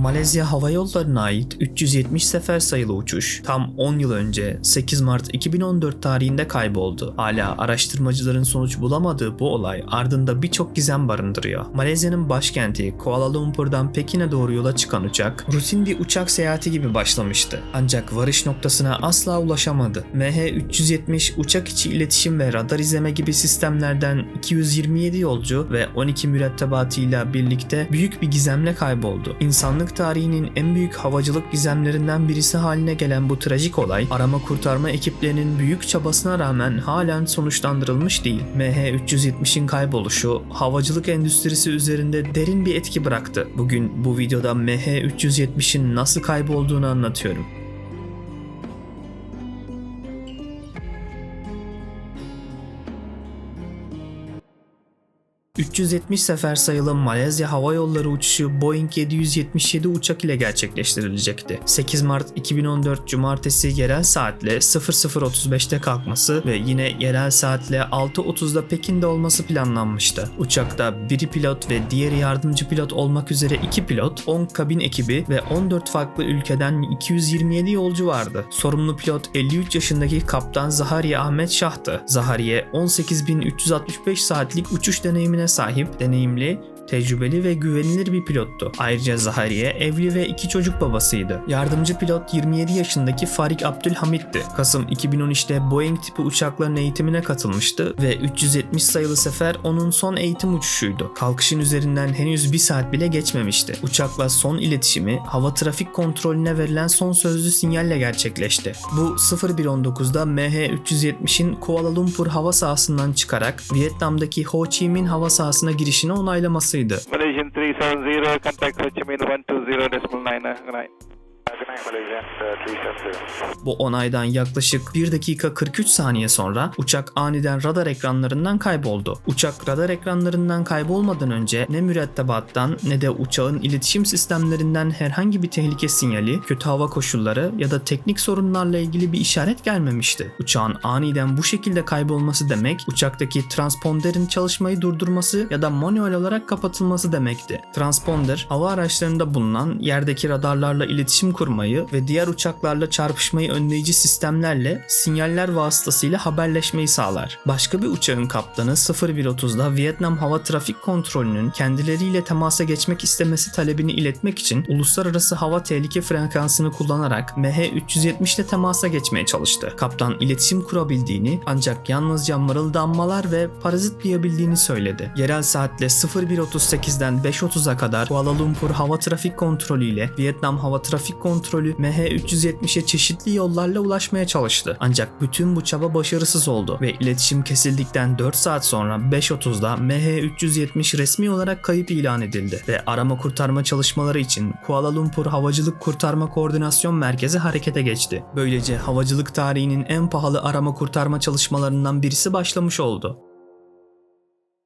Malezya Hava Yolları'na ait 370 sefer sayılı uçuş tam 10 yıl önce 8 Mart 2014 tarihinde kayboldu. Hala araştırmacıların sonuç bulamadığı bu olay ardında birçok gizem barındırıyor. Malezya'nın başkenti Kuala Lumpur'dan Pekin'e doğru yola çıkan uçak rutin bir uçak seyahati gibi başlamıştı. Ancak varış noktasına asla ulaşamadı. MH370 uçak içi iletişim ve radar izleme gibi sistemlerden 227 yolcu ve 12 mürettebatıyla birlikte büyük bir gizemle kayboldu. İnsanlık tarihinin en büyük havacılık gizemlerinden birisi haline gelen bu trajik olay arama kurtarma ekiplerinin büyük çabasına rağmen halen sonuçlandırılmış değil. MH370'in kayboluşu havacılık endüstrisi üzerinde derin bir etki bıraktı. Bugün bu videoda MH370'in nasıl kaybolduğunu anlatıyorum. 370 sefer sayılı Malezya Hava Yolları uçuşu Boeing 777 uçak ile gerçekleştirilecekti. 8 Mart 2014 Cumartesi yerel saatle 00.35'te kalkması ve yine yerel saatle 6.30'da Pekin'de olması planlanmıştı. Uçakta biri pilot ve diğeri yardımcı pilot olmak üzere 2 pilot, 10 kabin ekibi ve 14 farklı ülkeden 227 yolcu vardı. Sorumlu pilot 53 yaşındaki kaptan Zahariye Ahmet Şah'tı. Zahariye 18.365 saatlik uçuş deneyimine sahip, deneyimli, tecrübeli ve güvenilir bir pilottu. Ayrıca Zahariye evli ve iki çocuk babasıydı. Yardımcı pilot 27 yaşındaki Farik Abdülhamit'ti. Kasım 2013'te Boeing tipi uçakların eğitimine katılmıştı ve 370 sayılı sefer onun son eğitim uçuşuydu. Kalkışın üzerinden henüz bir saat bile geçmemişti. Uçakla son iletişimi hava trafik kontrolüne verilen son sözlü sinyalle gerçekleşti. Bu 0119'da MH370'in Kuala Lumpur hava sahasından çıkarak Vietnam'daki Ho Chi Minh hava sahasına girişini Malaysian 370, contact Ho Chi Minh 120.9. Good night. Good night, Malaysian 370. Bu onaydan yaklaşık 1 dakika 43 saniye sonra uçak aniden radar ekranlarından kayboldu. Uçak radar ekranlarından kaybolmadan önce ne mürettebattan ne de uçağın iletişim sistemlerinden herhangi bir tehlike sinyali, kötü hava koşulları ya da teknik sorunlarla ilgili bir işaret gelmemişti. Uçağın aniden bu şekilde kaybolması demek uçaktaki transponderin çalışmayı durdurması ya da manuel olarak kapatılması demekti. Transponder hava araçlarında bulunan yerdeki radarlarla iletişim kurmayı ve diğer uçaklarla çarpışmayı önleyici sistemlerle sinyaller vasıtasıyla haberleşmeyi sağlar. Başka bir uçağın kaptanı 0130'da Vietnam Hava Trafik Kontrolü'nün kendileriyle temasa geçmek istemesi talebini iletmek için uluslararası hava tehlike frekansını kullanarak MH370 ile temasa geçmeye çalıştı. Kaptan iletişim kurabildiğini ancak yalnızca mırıldanmalar ve parazit duyabildiğini söyledi. Yerel saatle 01.38'den 5.30'a kadar Kuala Lumpur Hava Trafik Kontrolü ile Vietnam Hava Trafik Kontrolü MH370'e çeşitli yollarla ulaşmaya çalıştı. Ancak bütün bu çaba başarısız oldu ve iletişim kesildikten 4 saat sonra 5.30'da MH370 resmi olarak kayıp ilan edildi ve arama kurtarma çalışmaları için Kuala Lumpur Havacılık Kurtarma Koordinasyon Merkezi harekete geçti. Böylece havacılık tarihinin en pahalı arama kurtarma çalışmalarından birisi başlamış oldu.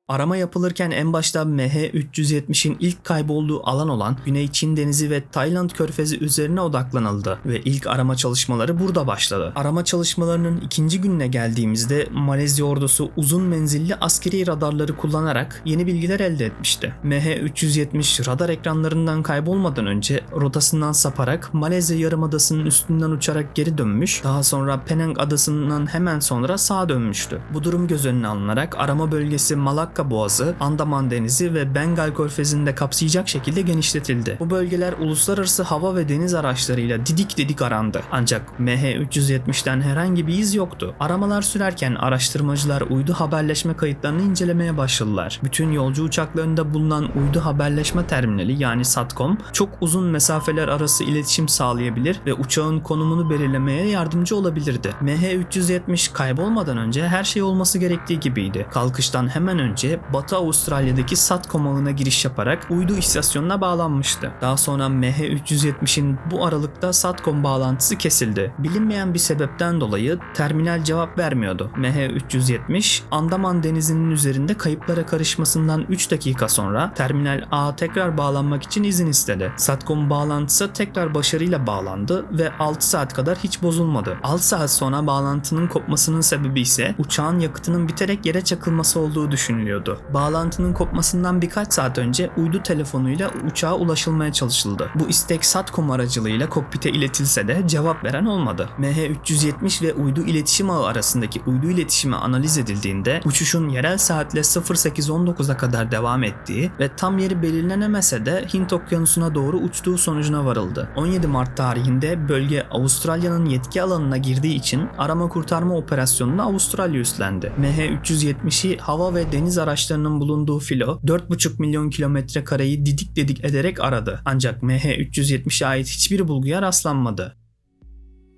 Arama yapılırken en başta MH370'in ilk kaybolduğu alan olan Güney Çin Denizi ve Tayland Körfezi üzerine odaklanıldı ve ilk arama çalışmaları burada başladı. Arama çalışmalarının ikinci gününe geldiğimizde Malezya ordusu uzun menzilli askeri radarları kullanarak yeni bilgiler elde etmişti. MH370 radar ekranlarından kaybolmadan önce rotasından saparak Malezya Yarımadası'nın üstünden uçarak geri dönmüş, daha sonra Penang adasından hemen sonra sağa dönmüştü. Bu durum göz önüne alınarak arama bölgesi Malak Malakka Boğazı, Andaman Denizi ve Bengal Körfezi'ni de kapsayacak şekilde genişletildi. Bu bölgeler uluslararası hava ve deniz araçlarıyla didik didik arandı. Ancak MH370'ten herhangi bir iz yoktu. Aramalar sürerken araştırmacılar uydu haberleşme kayıtlarını incelemeye başladılar. Bütün yolcu uçaklarında bulunan uydu haberleşme terminali yani SATCOM çok uzun mesafeler arası iletişim sağlayabilir ve uçağın konumunu belirlemeye yardımcı olabilirdi. MH370 kaybolmadan önce her şey olması gerektiği gibiydi. Kalkıştan hemen önce Batı Avustralya'daki SATCOM ağına giriş yaparak uydu istasyonuna bağlanmıştı. Daha sonra MH370'in bu aralıkta SATCOM bağlantısı kesildi. Bilinmeyen bir sebepten dolayı terminal cevap vermiyordu. MH370 Andaman Denizi'nin üzerinde kayıplara karışmasından 3 dakika sonra terminal A tekrar bağlanmak için izin istedi. SATCOM bağlantısı tekrar başarıyla bağlandı ve 6 saat kadar hiç bozulmadı. 6 saat sonra bağlantının kopmasının sebebi ise uçağın yakıtının biterek yere çakılması olduğu düşünülüyor geliyordu. Bağlantının kopmasından birkaç saat önce uydu telefonuyla uçağa ulaşılmaya çalışıldı. Bu istek SATCOM aracılığıyla kokpite iletilse de cevap veren olmadı. MH370 ve uydu iletişim ağı arasındaki uydu iletişimi analiz edildiğinde uçuşun yerel saatle 08.19'a kadar devam ettiği ve tam yeri belirlenemese de Hint okyanusuna doğru uçtuğu sonucuna varıldı. 17 Mart tarihinde bölge Avustralya'nın yetki alanına girdiği için arama kurtarma operasyonunu Avustralya üstlendi. MH370'i hava ve deniz araçlarının bulunduğu filo 4,5 milyon kilometre kareyi didik dedik ederek aradı. Ancak MH370'e ait hiçbir bulguya rastlanmadı.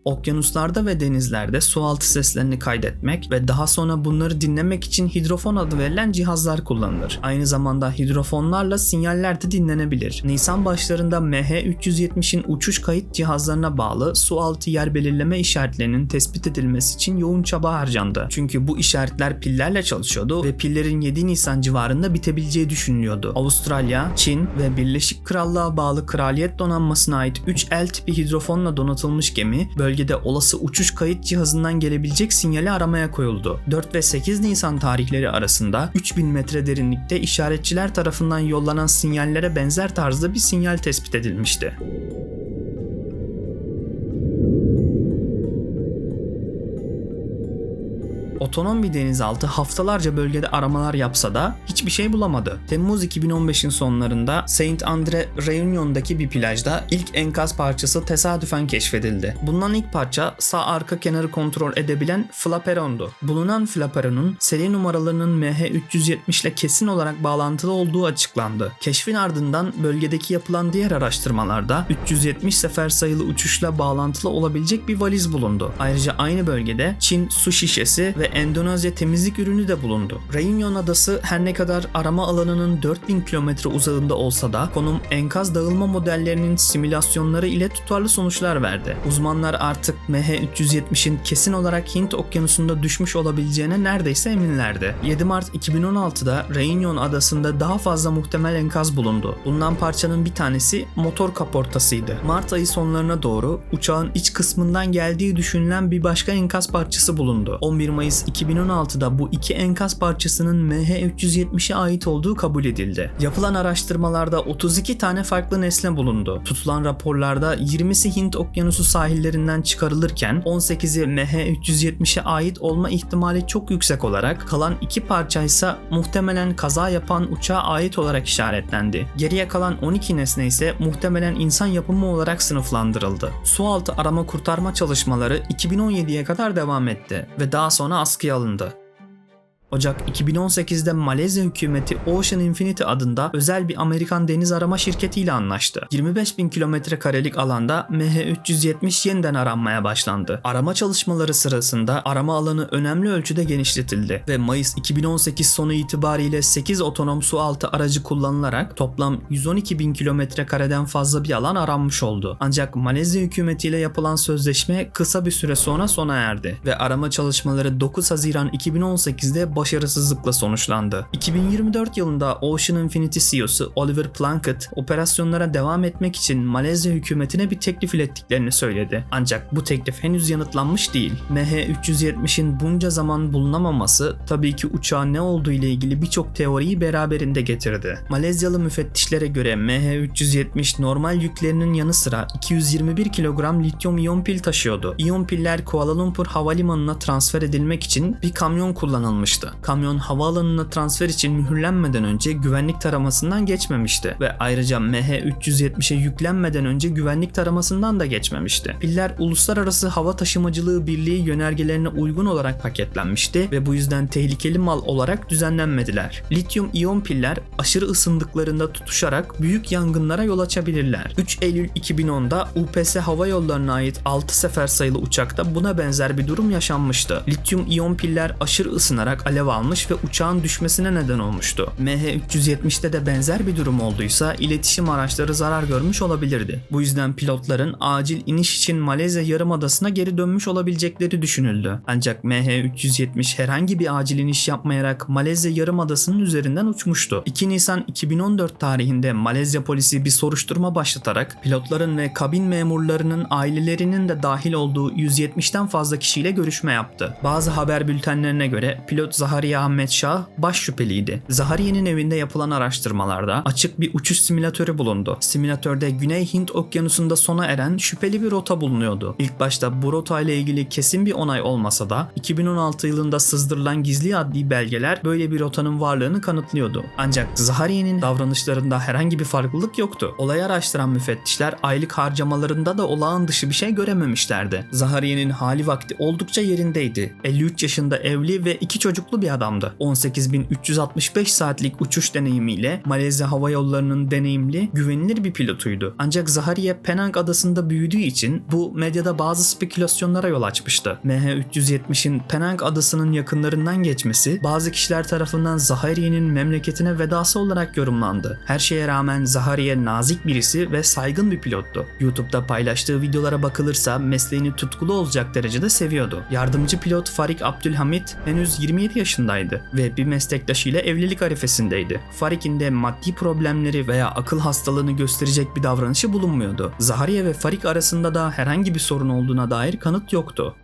Okyanuslarda ve denizlerde sualtı seslerini kaydetmek ve daha sonra bunları dinlemek için hidrofon adı verilen cihazlar kullanılır. Aynı zamanda hidrofonlarla sinyaller de dinlenebilir. Nisan başlarında MH370'in uçuş kayıt cihazlarına bağlı sualtı yer belirleme işaretlerinin tespit edilmesi için yoğun çaba harcandı. Çünkü bu işaretler pillerle çalışıyordu ve pillerin 7 Nisan civarında bitebileceği düşünülüyordu. Avustralya, Çin ve Birleşik Krallığa bağlı Kraliyet Donanması'na ait 3 L tipi hidrofonla donatılmış gemi bölgede olası uçuş kayıt cihazından gelebilecek sinyali aramaya koyuldu. 4 ve 8 Nisan tarihleri arasında 3000 metre derinlikte işaretçiler tarafından yollanan sinyallere benzer tarzda bir sinyal tespit edilmişti. Otonom bir denizaltı haftalarca bölgede aramalar yapsa da hiçbir şey bulamadı. Temmuz 2015'in sonlarında Saint Andre Reunion'daki bir plajda ilk enkaz parçası tesadüfen keşfedildi. Bulunan ilk parça sağ arka kenarı kontrol edebilen flaperondu. Bulunan flaperonun seri numaralarının MH370 ile kesin olarak bağlantılı olduğu açıklandı. Keşfin ardından bölgedeki yapılan diğer araştırmalarda 370 sefer sayılı uçuşla bağlantılı olabilecek bir valiz bulundu. Ayrıca aynı bölgede Çin su şişesi ve Endonezya temizlik ürünü de bulundu. Reunion adası her ne kadar arama alanının 4000 kilometre uzağında olsa da konum enkaz dağılma modellerinin simülasyonları ile tutarlı sonuçlar verdi. Uzmanlar artık MH370'in kesin olarak Hint okyanusunda düşmüş olabileceğine neredeyse eminlerdi. 7 Mart 2016'da Reunion adasında daha fazla muhtemel enkaz bulundu. Bulunan parçanın bir tanesi motor kaportasıydı. Mart ayı sonlarına doğru uçağın iç kısmından geldiği düşünülen bir başka enkaz parçası bulundu. 11 Mayıs 2016'da bu iki enkaz parçasının MH370'e ait olduğu kabul edildi. Yapılan araştırmalarda 32 tane farklı nesne bulundu. Tutulan raporlarda 20'si Hint okyanusu sahillerinden çıkarılırken 18'i MH370'e ait olma ihtimali çok yüksek olarak kalan iki parça ise muhtemelen kaza yapan uçağa ait olarak işaretlendi. Geriye kalan 12 nesne ise muhtemelen insan yapımı olarak sınıflandırıldı. Sualtı arama kurtarma çalışmaları 2017'ye kadar devam etti ve daha sonra askıya alındı. Ocak 2018'de Malezya hükümeti Ocean Infinity adında özel bir Amerikan deniz arama şirketiyle anlaştı. 25 bin kilometre karelik alanda MH370 yeniden aranmaya başlandı. Arama çalışmaları sırasında arama alanı önemli ölçüde genişletildi ve Mayıs 2018 sonu itibariyle 8 otonom sualtı aracı kullanılarak toplam 112 bin kilometre kareden fazla bir alan aranmış oldu. Ancak Malezya hükümetiyle yapılan sözleşme kısa bir süre sonra sona erdi ve arama çalışmaları 9 Haziran 2018'de başarısızlıkla sonuçlandı. 2024 yılında Ocean Infinity CEO'su Oliver Plunkett operasyonlara devam etmek için Malezya hükümetine bir teklif ilettiklerini söyledi. Ancak bu teklif henüz yanıtlanmış değil. MH370'in bunca zaman bulunamaması tabii ki uçağın ne olduğu ile ilgili birçok teoriyi beraberinde getirdi. Malezyalı müfettişlere göre MH370 normal yüklerinin yanı sıra 221 kilogram lityum iyon pil taşıyordu. İyon piller Kuala Lumpur havalimanına transfer edilmek için bir kamyon kullanılmıştı. Kamyon havaalanına transfer için mühürlenmeden önce güvenlik taramasından geçmemişti ve ayrıca MH370'e yüklenmeden önce güvenlik taramasından da geçmemişti. Piller Uluslararası Hava Taşımacılığı Birliği yönergelerine uygun olarak paketlenmişti ve bu yüzden tehlikeli mal olarak düzenlenmediler. Lityum iyon piller aşırı ısındıklarında tutuşarak büyük yangınlara yol açabilirler. 3 Eylül 2010'da UPS Hava Yolları'na ait 6 sefer sayılı uçakta buna benzer bir durum yaşanmıştı. Lityum iyon piller aşırı ısınarak alev almış ve uçağın düşmesine neden olmuştu. MH370'te de benzer bir durum olduysa iletişim araçları zarar görmüş olabilirdi. Bu yüzden pilotların acil iniş için Malezya Yarımadası'na geri dönmüş olabilecekleri düşünüldü. Ancak MH370 herhangi bir acil iniş yapmayarak Malezya Yarımadası'nın üzerinden uçmuştu. 2 Nisan 2014 tarihinde Malezya polisi bir soruşturma başlatarak pilotların ve kabin memurlarının ailelerinin de dahil olduğu 170'ten fazla kişiyle görüşme yaptı. Bazı haber bültenlerine göre pilot Zahariye Ahmet Şah baş şüpheliydi. Zahariye'nin evinde yapılan araştırmalarda açık bir uçuş simülatörü bulundu. Simülatörde Güney Hint Okyanusu'nda sona eren şüpheli bir rota bulunuyordu. İlk başta bu rota ile ilgili kesin bir onay olmasa da 2016 yılında sızdırılan gizli adli belgeler böyle bir rotanın varlığını kanıtlıyordu. Ancak Zahariye'nin davranışlarında herhangi bir farklılık yoktu. Olayı araştıran müfettişler aylık harcamalarında da olağan dışı bir şey görememişlerdi. Zahariye'nin hali vakti oldukça yerindeydi. 53 yaşında evli ve iki çocuklu bir adamdı. 18.365 saatlik uçuş deneyimiyle Malezya Hava Yolları'nın deneyimli, güvenilir bir pilotuydu. Ancak Zahariye Penang adasında büyüdüğü için bu medyada bazı spekülasyonlara yol açmıştı. MH370'in Penang adasının yakınlarından geçmesi bazı kişiler tarafından Zahariye'nin memleketine vedası olarak yorumlandı. Her şeye rağmen Zahariye nazik birisi ve saygın bir pilottu. YouTube'da paylaştığı videolara bakılırsa mesleğini tutkulu olacak derecede seviyordu. Yardımcı pilot Farik Abdülhamit henüz 27 yaşındaydı ve bir meslektaşıyla evlilik arifesindeydi. Farik'in de maddi problemleri veya akıl hastalığını gösterecek bir davranışı bulunmuyordu. Zahariye ve Farik arasında da herhangi bir sorun olduğuna dair kanıt yoktu.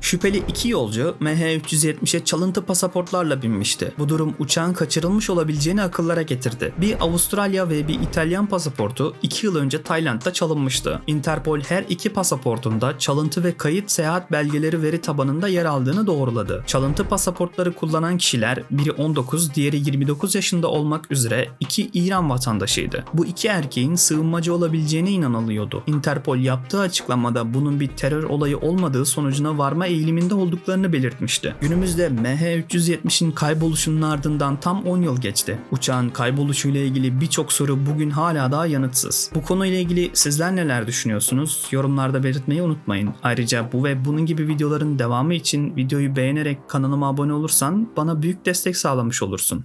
Şüpheli iki yolcu MH370'e çalıntı pasaportlarla binmişti. Bu durum uçağın kaçırılmış olabileceğini akıllara getirdi. Bir Avustralya ve bir İtalyan pasaportu 2 yıl önce Tayland'da çalınmıştı. Interpol her iki pasaportunda çalıntı ve kayıt seyahat belgeleri veri tabanında yer aldığını doğruladı. Çalıntı pasaportları kullanan kişiler biri 19, diğeri 29 yaşında olmak üzere iki İran vatandaşıydı. Bu iki erkeğin sığınmacı olabileceğine inanılıyordu. Interpol yaptığı açıklamada bunun bir terör olayı olmadığı sonucuna varma eğiliminde olduklarını belirtmişti. Günümüzde MH370'in kayboluşunun ardından tam 10 yıl geçti. Uçağın kayboluşuyla ilgili birçok soru bugün hala daha yanıtsız. Bu konuyla ilgili sizler neler düşünüyorsunuz? Yorumlarda belirtmeyi unutmayın. Ayrıca bu ve bunun gibi videoların devamı için videoyu beğenerek kanalıma abone olursan bana büyük destek sağlamış olursun.